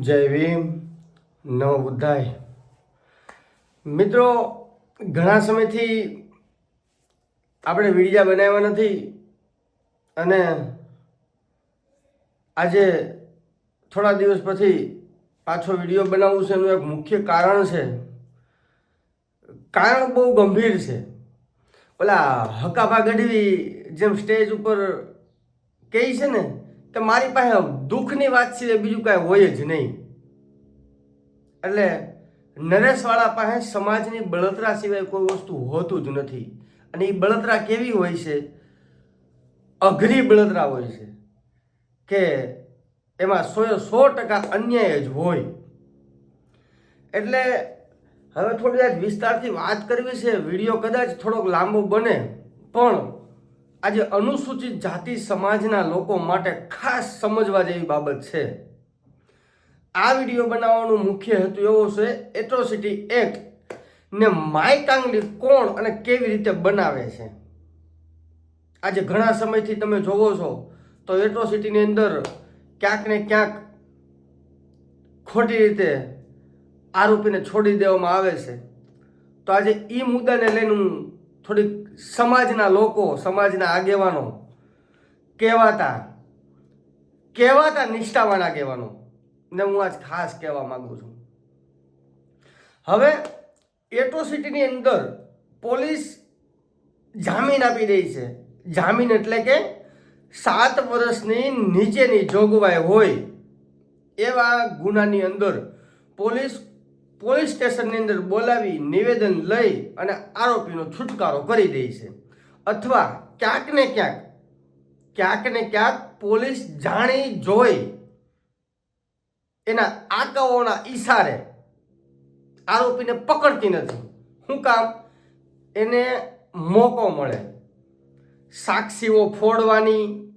જય ભીમ નવ બુદ્ધાય. મિત્રો, ઘણા સમયથી આપણે વિડીયા બનાવ્યા નથી અને આજે થોડા દિવસ પછી પાછો વીડિયો બનાવવું છે એનું એક મુખ્ય કારણ છે. કારણ બહુ ગંભીર છે. ઓલા હકાભા ગઢવી જેમ સ્ટેજ ઉપર કહે છે ને, કે મારી પાસે દુઃખની વાત સિવાય બીજું કાંઈ હોય જ નહીં. એટલે નરેશવાળા પાસે સમાજની બળતરા સિવાય કોઈ વસ્તુ હોતું જ નથી. અને એ બળતરા કેવી હોય છે? અઘરી બળતરા હોય છે. કે એમાં સો સો ટકા અન્યાય જ હોય. એટલે હવે થોડી વિસ્તારથી વાત કરવી છે, વીડિયો કદાચ થોડોક લાંબો બને, પણ આજે અનુસૂચિત જાતિ સમાજના લોકો માટે ખાસ સમજવા જેવી બાબત છે. આ વીડિયો બનાવવાનો મુખ્ય હેતુ એવો છે, એટ્રોસિટી એક્ટ ને માયકાંગલી કોણ અને કેવી રીતે બનાવે છે. આજે ઘણા સમયથી તમે જોવો છો, તો એટ્રોસિટીની અંદર ક્યાંક ને ક્યાંક ખોટી રીતે આરોપીને છોડી દેવામાં આવે છે. તો આજે એ મુદ્દાને લઈને હું થોડીક સમાજના લોકો, સમાજના આગેવાનો કહેવાતા કહેવાતા નિષ્ઠાવાન આગેવાનો ને હું આજ ખાસ કહેવા માંગુ છું. હવે એટ્રોસિટીની અંદર પોલીસ જામીન આપી રહી છે. જામીન એટલે કે સાત વર્ષની નીચેની જોગવાઈ હોય એવા ગુનાની અંદર પોલીસ પોલીસ સ્ટેશનની અંદર બોલાવી નિવેદન લઈ અને આરોપીનો છુટકારો કરી દે છે. અથવા ક્યાંક ને ક્યાંક ક્યાંક ને ક્યાંક પોલીસ જાણી જોઈ એના આંકાઓના ઈશારે આરોપીને પકડતી નથી. શું કામ? એને મોકો મળે. સાક્ષીઓ ફોડવાની,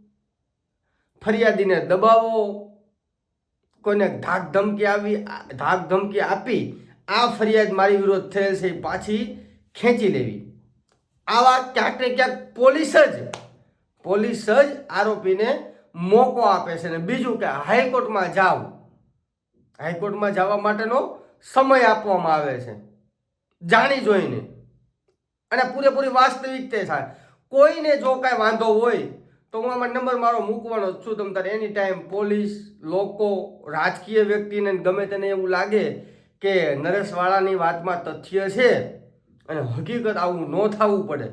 ફરિયાદીને દબાવો કોઈને ધાક ધમકી આવી, ધાક ધમકી આપી, આ ફરિયાદ મારી વિરોધ થયેલ છે પાછી ખેંચી લેવી. આવા ક્યાંક ને ક્યાંક પોલીસ જ પોલીસ જ આરોપીને મોકો આપે છે ને બીજું કે હાઈકોર્ટમાં જાઓ. હાઈકોર્ટમાં જવા માટેનો સમય આપવામાં આવે છે. જાણી જોઈને. અને પૂરેપૂરી વાસ્તવિકતા થાય. કોઈને જો કાંઈ વાંધો હોય તો હું આમાં નંબર મારો મૂકવાનો જ છું તમ તારે. એની ટાઈમ પોલીસ, લોકો, રાજકીય વ્યક્તિને ગમે તેને એવું લાગે કે નરેશવાળાની વાતમાં તથ્ય છે અને હકીકત આવું ન થવું પડે,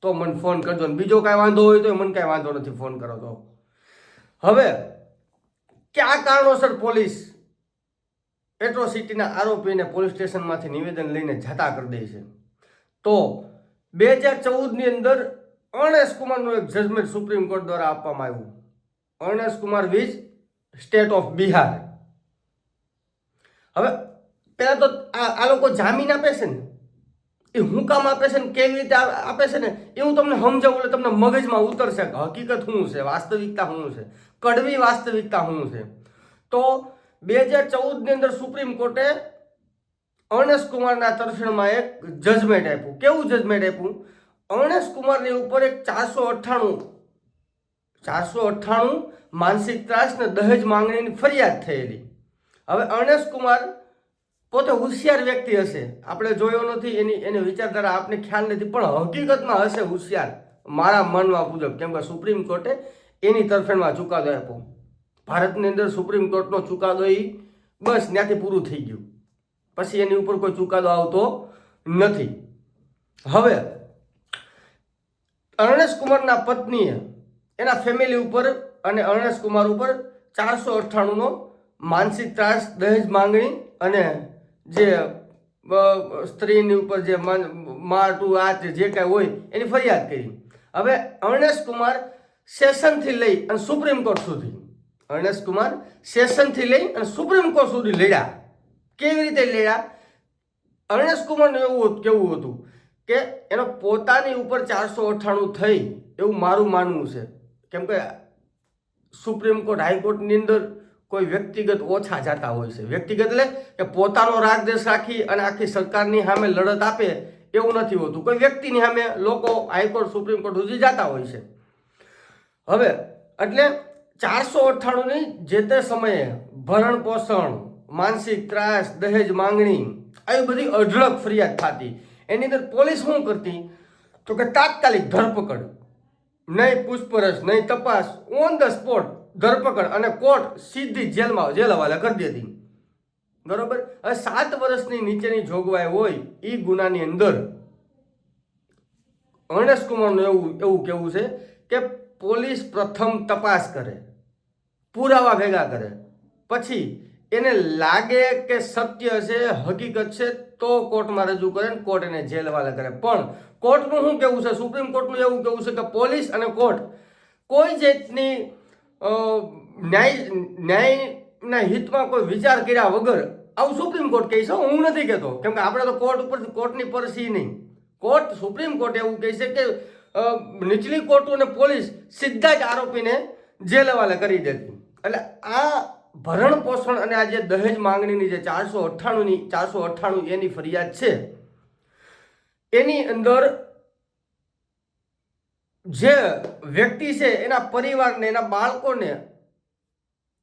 તો મને ફોન કરજો. અને બીજો કાંઈ વાંધો હોય તો મને કાંઈ વાંધો નથી ફોન કરો તો. હવે, કયા કારણોસર પોલીસ એટ્રોસિટીના આરોપીને પોલીસ સ્ટેશનમાંથી નિવેદન લઈને જતા કરી દે છે? તો, બે હજાર ચૌદની અંદર અર્ણેશ કુમારનું એક જજમેન્ટ સુપ્રીમ કોર્ટ દ્વારા આપવામાં આવ્યું. અર્ણેશ કુમાર વિજ સ્ટેટ ઓફ બિહાર. હવે, પહેલા તો આ લોકો જામીન આપે છે ને? એ હું કામ આપે છે ને? કેવી રીતે આપે છે ને? એ હું તમને સમજાવું એટલે તમને મગજમાં ઉતરશે કે હકીકત શું છે? વાસ્તવિકતા શું છે? કડવી વાસ્તવિકતા શું છે? તો બે હજાર ચૌદની અંદર સુપ્રીમ કોર્ટે અર્ણેશ કુમારના તરફેણમાં એક જજમેન્ટ આપ્યું. કેવું જજમેન્ટ આપ્યું? અર્ણેશ કુમારની ઉપર એક ચારસો અઠ્ઠાણું ચારસો અઠ્ઠાણું માનસિક ત્રાસ ને દહેજ માંગણીની ફરિયાદ થયેલી. હવે અર્ણેશ કુમાર પોતે હોશિયાર વ્યક્તિ હશે. આપણે જોયો નથી, એની એની વિચારધારા આપને ખ્યાલ નથી, પણ હકીકતમાં હશે હોશિયાર. મારા મનમાં મુજબ કેમ કે સુપ્રીમ કોર્ટે એની તરફેણમાં ચુકાદો આપ્યો. ભારતની અંદર સુપ્રીમ કોર્ટનો ચુકાદો એ બસ ત્યાંથી પૂરું થઈ ગયું. પછી એની ઉપર કોઈ ચુકાદો આવતો નથી. હવે અર્ણેશ કુમારના પત્નીએ એના ફેમિલી ઉપર અને અર્ણેશ કુમાર ઉપર ચારસો અઠ્ઠાણુંનો માનસિક ત્રાસ, દહેજ માંગણી અને જે સ્ત્રીની ઉપર જે મારટું આ જે કાંઈ હોય એની ફરિયાદ કરી. હવે અર્ણેશ કુમાર સેશનથી લઈ અને સુપ્રીમ કોર્ટ સુધી અર્ણેશ કુમાર સેશનથી લઈ અને સુપ્રીમ કોર્ટ સુધી લડ્યા. કેવી રીતે લડ્યા? અર્ણેશ કુમારનું એવું કેવું હતું? કે એનો પોતાની ઉપર ચારસો અઠ્ઠાણું થઈ એવું મારું માનવું છે. કેમ કે સુપ્રીમ કોર્ટ હાઈકોર્ટની અંદર કોઈ વ્યક્તિગત ઓછા જતા હોય છે. વ્યક્તિગત એટલે કે પોતાનો રાગદેશ રાખી અને આખી સરકારની સામે લડત આપે એવું નથી હોતું. કોઈ વ્યક્તિની સામે લોકો હાઈકોર્ટ સુપ્રીમ કોર્ટ સુધી જતા હોય છે. હવે, એટલે ચારસો અઠ્ઠાણુંની જે તે સમયે ભરણ પોષણ, માનસિક ત્રાસ, દહેજ માંગણી, આવી બધી અઢળક ફરિયાદ થતી. એની અંદર પોલીસ શું કરતી? તો કે તાત્કાલિક ધરપકડ. નહીં પૂછપરછ, નહીં તપાસ, ઓન ધ સ્પોટ ધરપકડ અને કોર્ટ સીધી જેલમાં, જેલ હવાલે કરી દેતી. બરોબર? હવે સાત વર્ષની નીચેની જોગવાઈ હોય એ ગુનાની અંદર. અર્ણેશ કુમારનું એવું એવું કહેવું છે કે પોલીસ પ્રથમ તપાસ કરે. પુરાવા ભેગા કરે. પછી એને લાગે કે સત્ય છે, હકીકત છે, તો કોર્ટમાં રજૂ કરે ને કોર્ટ એને જેલ હવાલે કરે. પણ કોર્ટનું શું કેવું છે? સુપ્રીમ કોર્ટનું એવું કેવું છે કે પોલીસ અને કોર્ટ કોઈ જાતની ન્યાય, ન્યાયના હિતમાં કોઈ વિચાર કર્યા વગર આવું સુપ્રીમ કોર્ટ કહે છે? હું નથી કહેતો. કેમ કે આપણે તો કોર્ટ ઉપર, કોર્ટની પર છીએ નહીં. કોર્ટ, સુપ્રીમ કોર્ટ એવું કહે છે કે નીચલી કોર્ટો અને પોલીસ સીધા જ આરોપીને જેલ હવાલે કરી દેતી. એટલે આ ભરણ પોષણ અને આ જે દહેજ માંગણીની જે ચારસો અઠ્ઠાણુંની, ચારસો અઠ્ઠાણું એની ફરિયાદ છે, એની અંદર જે વ્યક્તિ છે, એના પરિવારને, એના બાળકોને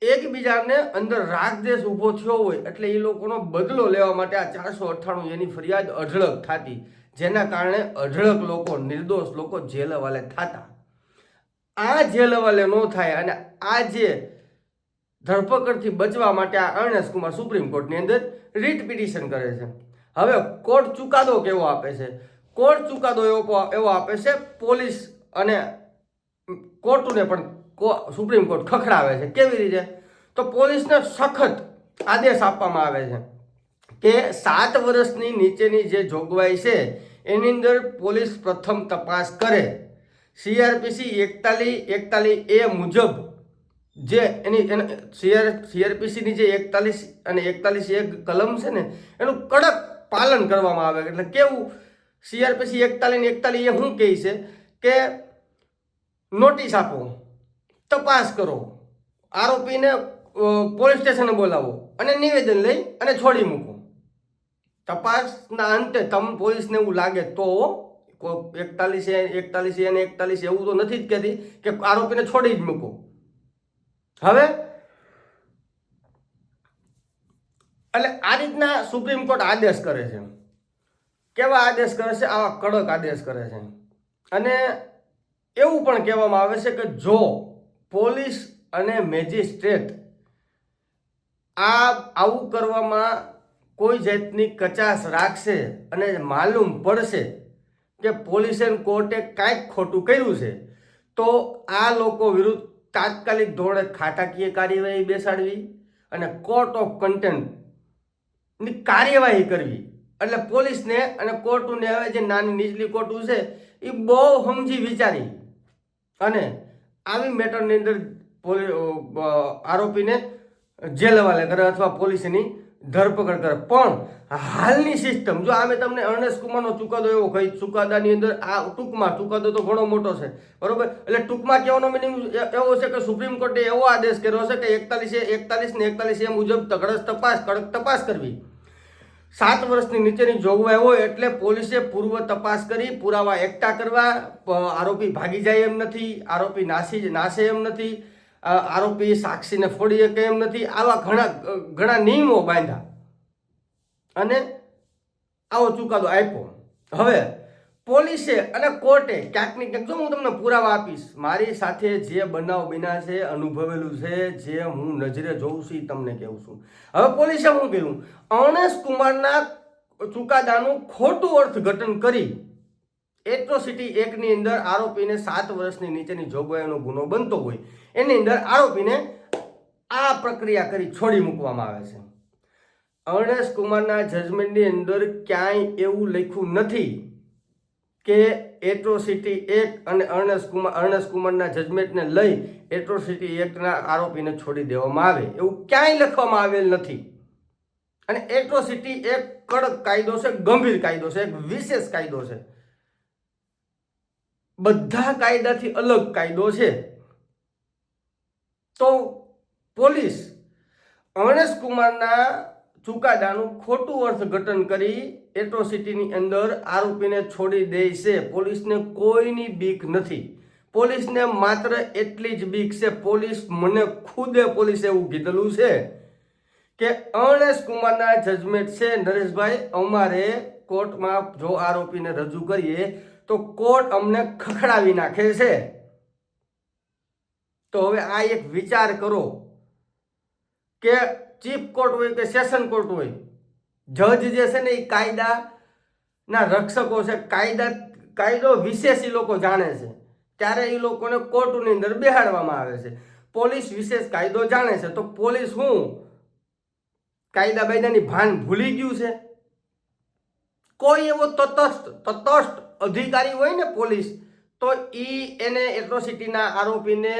એકબીજાને અંદર રાગદેશ ઊભો થયો હોય, એટલે એ લોકોનો બદલો લેવા માટે આ ચારસો અઠ્ઠાણું એની ફરિયાદ અઢળક થતી, જેના કારણે અઢળક લોકો, નિર્દોષ લોકો જેલ હવાલે થતા. આ જેલ હવાલે ન થાય અને આ જે ધરપકડથી બચવા માટે આ અર્ણેશ કુમાર સુપ્રીમ કોર્ટની અંદર રીટ પિટિશન કરે છે. હવે કોર્ટ ચુકાદો કેવો આપે છે? કોર્ટ ચુકાદો એવો એવો આપે છે, પોલીસ અને કોર્ટને પણ સુપ્રીમ કોર્ટ ખખડાવે છે. કેવી રીતે? તો પોલીસને સખત આદેશ આપવામાં આવે છે કે સાત વર્ષની નીચેની જે જોગવાઈ છે, એની અંદર પોલીસ પ્રથમ તપાસ કરે. સીઆરપીસી એકતાલીસ એકતાલીસ એ મુજબ જે એની સીઆર સીઆરપીસીની જે એકતાલીસ અને એકતાલીસ એક કલમ છે ને, એનું કડક પાલન કરવામાં આવે. એટલે કેવું? સીઆરપીસી એકતાલીસ એકતાલીસ એ શું કહે છે? કે નોટિસ આપો, તપાસ કરો, આરોપીને પોલીસ સ્ટેશને બોલાવો અને નિવેદન લઈ અને છોડી મૂકો. તપાસના અંતે તમ પોલીસને એવું લાગે તો એકતાલીસ એકતાલીસ અને એકતાલીસ એવું તો નથી જ કહેતી કે આરોપીને છોડી જ મૂકો. હવે? એટલે આ રીતના સુપ્રીમ કોર્ટ આદેશ કરે છે. કેવા આદેશ કરે છે? આવા કડક આદેશ કરે છે. અને એવું પણ કહેવામાં આવે છે કે જો પોલીસ અને મેજિસ્ટ્રેટ આ આવું કરવામાં કોઈ જાતની કચાશ રાખશે અને માલુમ પડશે કે પોલીસ એન્ડ કોર્ટે કાંઈક ખોટું કર્યું છે, તો આ લોકો વિરુદ્ધ તાત્કાલિક ધોરણે ખાતાકીય કાર્યવાહી બેસાડવી અને કોર્ટ ઓફ કન્ટેન્ટની કાર્યવાહી કરવી. એટલે પોલીસને અને કોર્ટને હવે જે નાની નીચલી કોર્ટું છે, એ બહુ સમજી વિચારી. અને આવી મેટરની અંદર આરોપીને જેલ હવાલે અથવા પોલીસની ધરપકડ કરે. પણ હાલની સિસ્ટમ જો આમે તમને અર્ણેશ કુમારનો ચુકાદો એવો કહી, ચુકાદાની અંદર આ ટૂંકમાં, ચુકાદો તો ઘણો મોટો છે, બરોબર? એટલે ટૂંકમાં કહેવાનો મિનિંગ એવો છે કે સુપ્રીમ કોર્ટે એવો આદેશ કર્યો છે કે એકતાલીસે, એકતાલીસ ને એકતાલીસ એ મુજબ તગડસ તપાસ, કડક તપાસ કરવી. સાત વર્ષની નીચેની જોગવાઈ હોય એટલે પોલીસે પૂર્વ તપાસ કરી, પુરાવા એકઠા કરવા આરોપી ભાગી જાય એમ નથી, આરોપી નાસી નાશે એમ નથી. આરોપી સાક્ષીને ફોડી શકે એમ નથી. આવા ઘણા ઘણા નિયમો બાંધ્યા. અને આવો ચુકાદો આપ્યો. હવે પોલીસે અને કોર્ટે ક્યાંક ને ક્યાંક, જો હું તમને પુરાવા આપીશ, મારી સાથે જે બનાવ બન્યા છે, અનુભવેલું છે, જે હું નજરે જોઉં છું એ તમને કહું છું. હવે પોલીસે શું કહ્યું અણેશ કુમારના ચુકાદાનું ખોટું અર્થઘટન કરી એટ્રોસિટી એકની અંદર આરોપીને સાત વર્ષની નીચેની જોગવાઈનો ગુનો બનતો હોય. એની અંદર આરોપીને આ પ્રક્રિયા કરી છોડી મૂકવામાં આવે છે. અર્ણેશ કુમારના જજમેન્ટની અંદર ક્યાંય એવું લખ્યું નથી કે એટ્રોસિટી એક અને અર્ણેશ કુમાર અર્ણેશ કુમારના જજમેન્ટને લઈ એટ્રોસિટી એકના આરોપીને છોડી દેવામાં આવે. એવું ક્યાંય લખવામાં આવેલ નથી. અને એટ્રોસિટી એક કડક કાયદો છે, ગંભીર કાયદો છે, એક વિશેષ કાયદો છે. બધા કાયદાથી અલગ કાયદો છે. તો પોલીસ અણેશ કુમારના ચુકાદાનું ખોટું અર્થઘટન કરી એટ્રોસિટીની અંદર આરોપીને છોડી દે છે. પોલીસને કોઈની બીક નથી. પોલીસને માત્ર એટલી જ બીક છે, પોલીસ મને ખુદે પોલીસે એવું કીધેલું છે કે અણેશ કુમારના જજમેન્ટ છે. નરેશભાઈ, અમારે કોર્ટમાં જો આરોપીને રજૂ કરીએ તો કોર્ટ અમને ખખડાવી નાખે છે. તો હવે આ એક વિચાર કરો કે ચીફ કોર્ટ હોય કે સેશન કોર્ટ હોય, જજ જે છે ને એ કાયદાના રક્ષકો છે, કાયદા, કાયદો વિશેષ એ લોકો જાણે છે. ત્યારે એ લોકોને કોર્ટની અંદર બેહાડવામાં આવે છે. પોલીસ વિશેષ કાયદો જાણે છે. તો પોલીસ શું કાયદા બાયદાની ભાન ભૂલી ગયું છે? કોઈ એવો તટસ્થ તટસ્થ અધિકારી હોય ને પોલીસ, તો ઈ એને એટ્રોસિટીના આરોપીને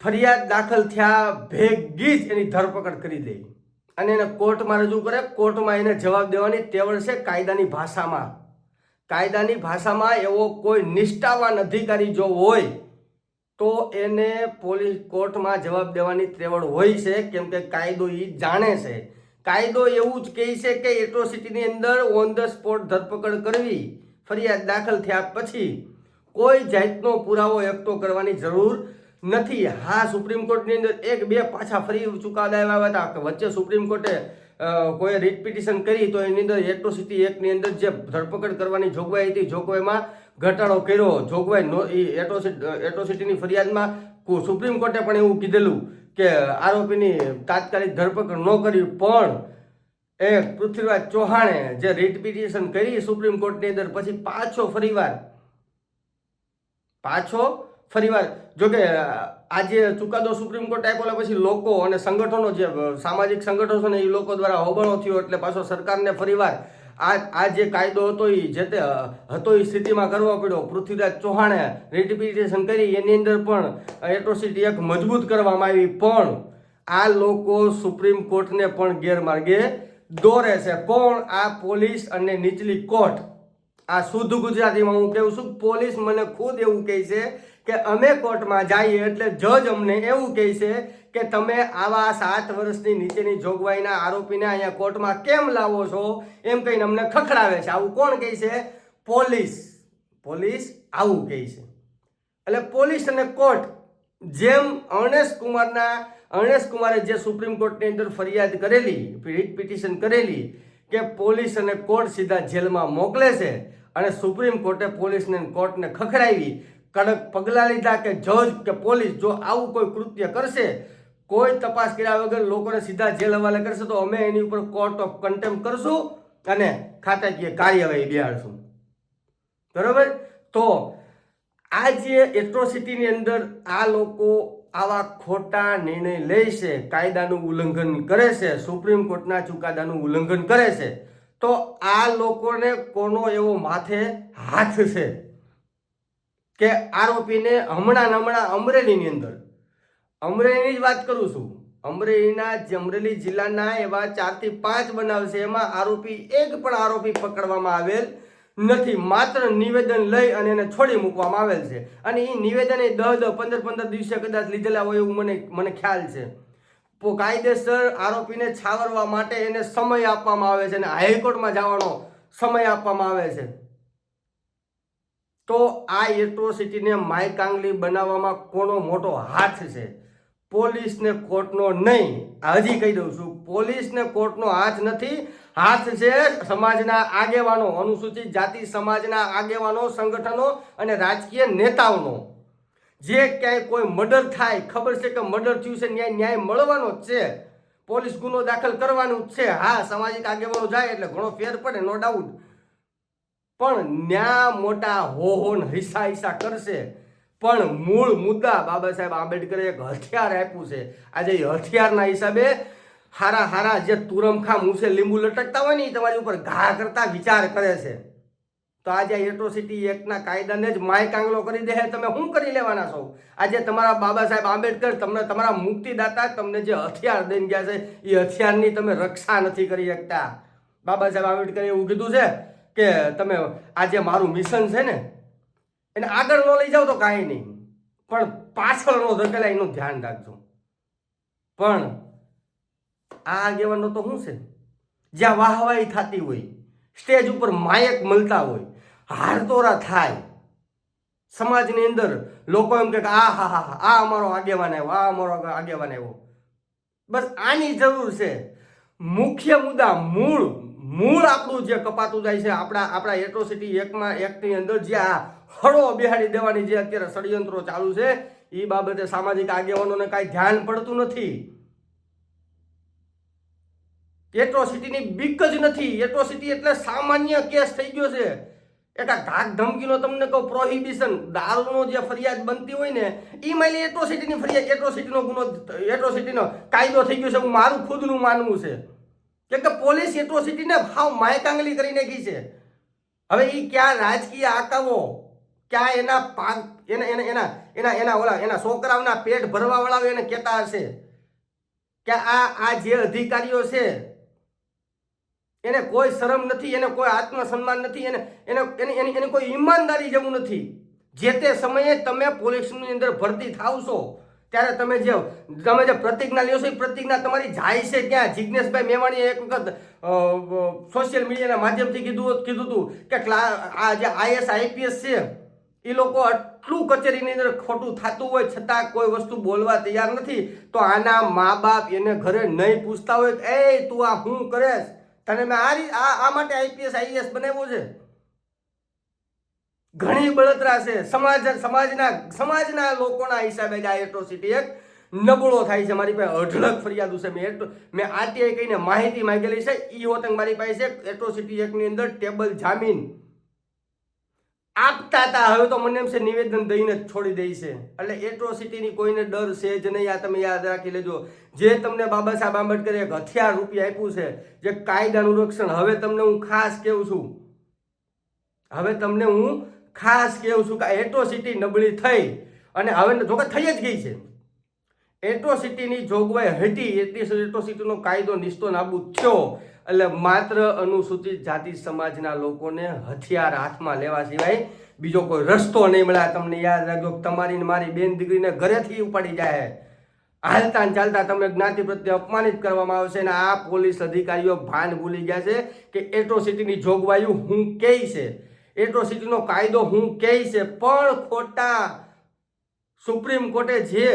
ફરિયાદ દાખલ થયા ભેગી જ એની ધરપકડ કરી દે. અને એને કોર્ટમાં રજૂ કરે, કોર્ટમાં એને જવાબ દેવાની તેવડ છે કાયદાની ભાષામાં. કાયદાની ભાષામાં એવો કોઈ નિષ્ઠાવાન અધિકારી જો હોય, તો એને પોલીસ કોર્ટમાં જવાબ દેવાની ત્રેવડ હોય છે, કેમ કે કાયદો એ જાણે છે. કાયદો એવું જ કહે છે કે એટ્રોસિટીની અંદર ઓન ધ સ્પોટ ધરપકડ કરવી, ફરિયાદ દાખલ થયા પછી કોઈ જાતનો પુરાવો એકઠો કરવાની જરૂર નથી. હા સુપ્રીમ કોર્ટની અંદર એક, બે પાછા ફરી ચુકાદા આવ્યા હતા કે વચ્ચે સુપ્રીમ કોર્ટે કોઈ રીટ પિટિશન કરી તો એની અંદર એટ્રોસિટી એકની અંદર જે ધરપકડ કરવાની જોગવાઈ હતી, જોગવાઈમાં ઘટાડો કર્યો. જોગવાઈ નો એટ્રોસિટીની ફરિયાદમાં સુપ્રીમ કોર્ટે પણ એવું કીધેલું કે આરોપીની તાત્કાલિક ધરપકડ ન કરી, પણ એ પૃથ્વીરાજ ચૌહાણે જે રીટ પિટિશન કરી સુપ્રીમ કોર્ટની અંદર, પછી પાછો ફરીવાર, પાછો ફરીવાર, જોકે આજે ચુકાદો સુપ્રીમ કોર્ટ આપ્યો પછી લોકો અને સંગઠનો જે સામાજિક સંગઠનો છે ને એ લોકો દ્વારા હોબળો થયો એટલે પાછો સરકારને ફરીવાર આ આ જે કાયદો હતો એ જે તે હતો એ સ્થિતિમાં કરવો પડ્યો. પૃથ્વીરાજ ચૌહાણે રેટિફિકેશન કરી, એની અંદર પણ એટ્રોસિટી એક મજબૂત કરવામાં આવી. પણ આ લોકો સુપ્રીમ કોર્ટને પણ ગેરમાર્ગે દોરે છે. કોણ? આ પોલીસ અને નીચલી કોર્ટ. આ શુદ્ધ ગુજરાતીમાં હું કહું છું, પોલીસ મને ખુદ એવું કહે છે કે અમે કોર્ટમાં જઈએ એટલે જજ અમને એવું કહે છે કે તમે આવા સાત વર્ષની નીચેની જોગવાઈના આરોપીને અહીંયા કોર્ટમાં કેમ લાવો છો? એમ કહીને અમને ખખડાવે છે. આવું કોણ કહે છે? પોલીસ. પોલીસ આવું કહે છે. એટલે પોલીસ અને કોર્ટ જેમ અર્ણેશ કુમારના અર્ણેશ કુમારે જે સુપ્રીમ કોર્ટની અંદર ફરિયાદ કરેલી રીટ પિટિશન કરેલી કે પોલીસ અને કોર્ટ સીધા જેલમાં મોકલે છે અને સુપ્રીમ કોર્ટે પોલીસને કોર્ટને ખખડાવી કડક પગલાં લીધા કે જજ કે પોલીસ જો આવું કોઈ કૃત્ય કરશે, કોઈ તપાસ કર્યા વગર લોકોને સીધા જેલ હવાલે કરશે, તો અમે એની ઉપર કોર્ટ ઓફ કન્ટેમ્પ કરશું અને ખાતાકીય કાર્યવાહી બિહાડશું. બરોબર? તો આ જે એટ્રોસિટીની અંદર આ લોકો આવા ખોટા નિર્ણય લે છે, કાયદાનું ઉલ્લંઘન કરે છે, સુપ્રીમ કોર્ટના ચુકાદાનું ઉલ્લંઘન કરે છે, તો આ લોકોને કોનો એવો માથે હાથ છે? કે આરોપીને હમણાં હમણાં અમરેલીની અંદર. અમરેલીની જ વાત કરું છું. અમરેલીના અમરેલી જિલ્લાના એવા ચારથી પાંચ બનાવ છે એમાં આરોપી એક પણ આરોપી પકડવામાં આવેલ નથી. માત્ર નિવેદન લઈ અને એને છોડી મૂકવામાં આવેલ છે. અને એ નિવેદન એ દહ દહ પંદર પંદર દિવસે કદાચ લીધેલા હોય એવું મને મને ખ્યાલ છે. કાયદેસર આરોપીને છાવરવા માટે એને સમય આપવામાં આવે છે અને હાઈકોર્ટમાં જવાનો સમય આપવામાં આવે છે. તો આ એટ્રોસિટીને માયકાંગલી બનાવવામાં કોનો મોટો હાથ છે? પોલીસને કોર્ટનો નહીં હજી કહી દઉં છું, પોલીસને કોર્ટનો હાથ નથી. હાથ છે સમાજના આગેવાનો, અનુસૂચિત જાતિ સમાજના આગેવાનો, સંગઠનો અને રાજકીય નેતાઓનો. જે ક્યાંય કોઈ મર્ડર થાય, ખબર છે કે મર્ડર થયું છે, ન્યાય ન્યાય મળવાનો જ છે. પોલીસ ગુનો દાખલ કરવાનું જ છે. હા, સામાજિક આગેવાનો જાય એટલે ઘણો ફેર પડે નો ડાઉટ પણ ન્યા મોટા હોહોન હિસા હિસા કરશે. પણ મૂળ મુદ્દા બાબા સાહેબ આંબેડકરે એક હથિયાર આપ્યું છે. આજે એ હથિયારના હિસાબે હારા હારા જે તુરમખા મૂસે લીંબુ લટકતા હોય ને એ તમારી ઉપર ઘા કરતા વિચાર કરે છે. તો આજે એટ્રોસિટી એક્ટના કાયદાને જ માય કાંગલો કરી દે તમે શું કરી લેવાના છો? આજે તમારા બાબા સાહેબ આંબેડકર તમને તમારા મુક્તિદાતા તમને જે હથિયાર દઈને ગયા છે એ હથિયારની તમે રક્ષા નથી કરી શકતા. બાબા સાહેબ આંબેડકરે એવું કીધું છે કે તમે આજે મારું મિશન છે ને, એને આગળ ન લઈ જાઓ તો કાંઈ નહીં. પણ પાછળ નો ધકેલાય એનું ધ્યાન રાખજો. પણ આ આગેવાનો તો શું છે? જ્યાં વાહવાહી થતી હોય, સ્ટેજ ઉપર માયક મળતા હોય હારતોરા થાય. સમાજની અંદર લોકો એમ કે આ હા હા આ અમારો આગેવાન આવ્યો, આ અમારો આગેવાન આવ્યો. બસ આની જરૂર છે. મુખ્ય મુદ્દા મૂળ મૂળ આપણું જે કપાતું જાય છે, આપણા આપણા એટ્રોસિટી એકમાં એકની અંદર જે આ હળો બિહાડી દેવાની જે અત્યારે ષડયંત્રો ચાલુ છે એ બાબતે સામાજિક આગેવાનોને કાંઈ ધ્યાન પડતું નથી. એટ્રોસિટીની બીક જ નથી. એટ્રોસિટી એટલે સામાન્ય કેસ થઈ ગયો છે. એટલા ધાક ધમકીનો તમને કહું પ્રોહિબિશન દારૂનો જે ફરિયાદ બનતી હોય ને એ મારી એટ્રોસિટીની ફરિયાદ એટ્રોસિટીનો ગુનો એટ્રોસિટીનો કાયદો થઈ ગયો છે, હું મારું ખુદનું માનવું છે. કેમ કે પોલીસ એટ્રોસિટીને ભાવ માયકાંગલી કરી નાખી છે. હવે એ ક્યાં રાજકીય આકાવો ક્યાં એના પાક, એના એના એના એના એના ઓલા, એના છોકરાઓના પેટ ભરવા વાળા એને કહેતા હશે. કે આ આ જે અધિકારીઓ છે, એને કોઈ શરમ નથી, એને કોઈ આત્મસન્માન નથી, એને એને, એની એની કોઈ ઈમાનદારી જેવું નથી. જે તે સમયે તમે પોલીસની અંદર ભરતી થાવ છો ત્યારે તમે જે તમે જે પ્રતિજ્ઞા લ્યો છો એ પ્રતિજ્ઞા તમારી જાય છે ક્યાં? જિજ્ઞેશભાઈ મેવાણીએ એક વખત સોશિયલ મીડિયાના માધ્યમથી કીધું કીધું હતું કે આ જે આઈએસ આઈપીએસ છે એ લોકો આટલું કચેરીની અંદર ખોટું થતું હોય, છતાં કોઈ વસ્તુ બોલવા તૈયાર નથી, તો આના મા બાપ એને ઘરે નહીં પૂછતા હોય એ, તું આ હું કરેશ? તને મેં આ આ આ માટે આઈપીએસ આઈએસ બનાવ્યો છે? ઘણી બળતરા છે. સમાજ સમાજના સમાજના લોકોના હિસાબે જ આ એટ્રોસિટી એક નબળો થાય છે. મારી પાસે અઢળક ફરિયાદો છે. મેં મેં આરટીઆઈ કહીને માહિતી માંગેલી છે. ઈ વતંગ મારી પાસે છે. એટ્રોસિટી એકની અંદર ટેબલ જામીન આપતા હતા હવે તો મને એમ છે નિવેદન દઈને જ છોડી દે છે. એટલે એટ્રોસિટીની કોઈને ડર છે જ નહીં. આ તમે યાદ રાખી લેજો. જે તમને બાબા સાહેબ આંબેડકરે એક હથિયાર રૂપિયા આપ્યું છે, જે કાયદાનું રક્ષણ, હવે તમને હું ખાસ કહું છું. હવે તમને હું ખાસ કેવું છું કે એટ્રોસિટી નબળી થઈ અને હવે જોકે થઈ જ ગઈ છે. એટ્રોસિટીની જોગવાઈ હતી એટલી એટ્રોસિટીનો કાયદો નિસ્તો નાબૂદ થયો. એટલે માત્ર અનુસૂચિત જાતિ સમાજના લોકોને હથિયાર હાથમાં લેવા સિવાય બીજો કોઈ રસ્તો નહીં મળે. તમને યાદ રાખજો તમારી મારી બેન દીકરીને ઘરેથી ઉપાડી જાય. હાલતા ચાલતા તમને જ્ઞાતિ પ્રત્યે અપમાનિત કરવામાં આવશે અને આ પોલીસ અધિકારીઓ ભાન ભૂલી ગયા છે કે એટ્રોસિટીની જોગવાઈઓ હું કહે છે? એટ્રોસિટીનો કાયદો હું કહે છે, પણ ખોટા સુપ્રીમ કોર્ટે જે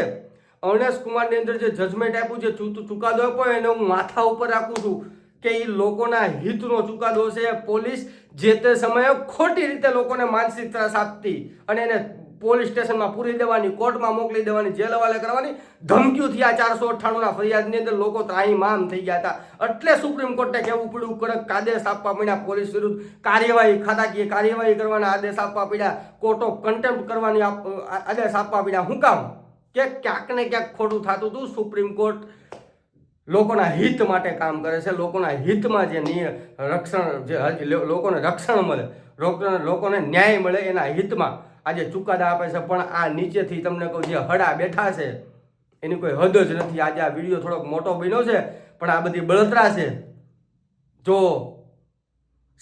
અર્ણેશ કુમારની અંદર જે જજમેન્ટ આપ્યું છે ચુકાદો આપ્યો એને હું માથા ઉપર રાખું છું કે એ લોકોના હિતનો ચુકાદો છે. પોલીસ જે તે સમયે ખોટી રીતે લોકોને માનસિક ત્રાસ આપતી અને એને પોલીસ સ્ટેશનમાં પૂરી દેવાની, કોર્ટમાં મોકલી દેવાની, જેલ હવાલે કરવાની. ધમકીઓથી આ ચારસો અઠ્ઠાણુંના ફરિયાદની અંદર લોકો ત્રાહીમામ થઈ ગયા હતા. એટલે સુપ્રીમ કોર્ટે કહેવું પડ્યું, કડક આદેશ આપવા પડ્યા પોલીસ વિરુદ્ધ. કાર્યવાહી ખાતાકીય કાર્યવાહી કરવાના આદેશ આપવા પડ્યા કોર્ટ ઓફ કન્ટેમ્પ્ટ કરવાની આદેશ આપવા પડ્યા હું કામ કે ક્યાંક ને ક્યાંક ખોટું થતું હતું. સુપ્રીમ કોર્ટ લોકોના હિત માટે કામ કરે છે. લોકોના હિતમાં જે નિય, રક્ષણ, જે લોકોને રક્ષણ મળે લોકોને ન્યાય મળે એના હિતમાં આજે ચુકાદા આપે છે, પણ આ નીચેથી તમને કહું, જે હડા બેઠા છે, એની કોઈ હદ જ નથી. આજે આ વીડિયો થોડોક મોટો બન્યો છે, પણ આ બધી બળતરા છે. જો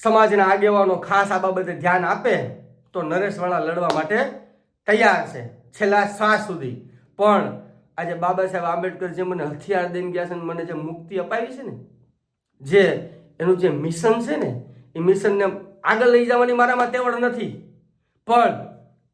સમાજના આગેવાનો ખાસ આ બાબતે ધ્યાન આપે, તો નરેશવાળા લડવા માટે તૈયાર છે, છેલ્લા શ્વાસ સુધી. પણ આજે બાબા સાહેબ આંબેડકર જે મને હથિયાર દઈને ગયા છે મને જે મુક્તિ અપાવી છે ને, જે એનું જે મિશન છે ને, એ મિશનને આગળ લઈ જવાની મારામાં તેવડ નથી. પણ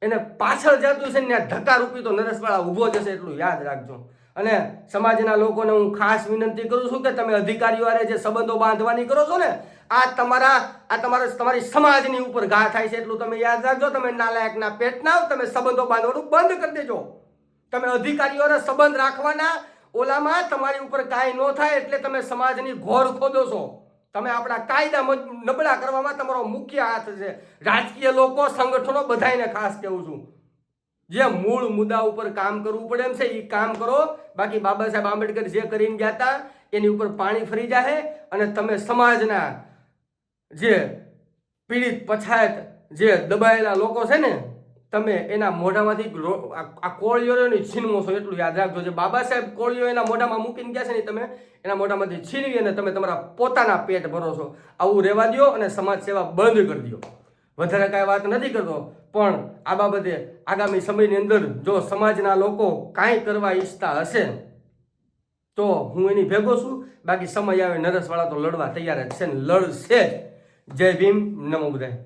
એને પાછળ જતું છે ને ધક્કા રૂપી તો નરેશવાળા ઊભો જશે એટલું યાદ રાખજો. અને સમાજના લોકોને હું ખાસ વિનંતી કરું છું કે તમે અધિકારીઓ જે સંબંધો બાંધવાની કરો છો ને, આ તમારા આ તમારા, તમારી સમાજની ઉપર ઘા થાય છે એટલું તમે યાદ રાખજો. તમે નાલાયકના પેટ ના તમે સંબંધો બાંધવાનું બંધ કરી દેજો. તમે અધિકારીઓને સંબંધ રાખવાના, ઓલામાં તમારી ઉપર કાંઈ ન થાય એટલે તમે સમાજની ઘોર ખોદો છો. તમે આપણા કાયદા નબળા કરવામાં તમારો મુખ્ય હાથ છે. રાજકીય લોકો સંગઠનો બધાને ખાસ કહેવું છું. જે મૂળ મુદ્દા ઉપર કામ કરવું પડે એમ છે એ કામ કરો. બાકી બાબા સાહેબ આંબેડકર જે કરીને ગયા હતા, એની ઉપર પાણી ફરી જાહે અને તમે સમાજના જે પીડિત પછાત જે દબાયેલા લોકો છે ને તમે એના મોઢામાંથી આ કોળિયોને છીનવો છો એટલું યાદ રાખજો. જે બાબા સાહેબ કોળિયો એના મોઢામાં મૂકીને ગયા છે ને તમે એના મોઢામાંથી છીનવી અને તમે તમારા પોતાના પેટ ભરો છો. આવું રહેવા દ્યો અને સમાજ સેવા બંધ કરી દો વધારે કાંઈ વાત નથી કરતો, પણ આ બાબતે આગામી સમયની અંદર જો સમાજના લોકો કાંઈ કરવા ઈચ્છતા હશે, તો હું એની ભેગો છું. બાકી સમય આવે, નરસવાળા તો લડવા તૈયાર જ છે ને લડશે જ. જય ભીમ, નમો બધાય.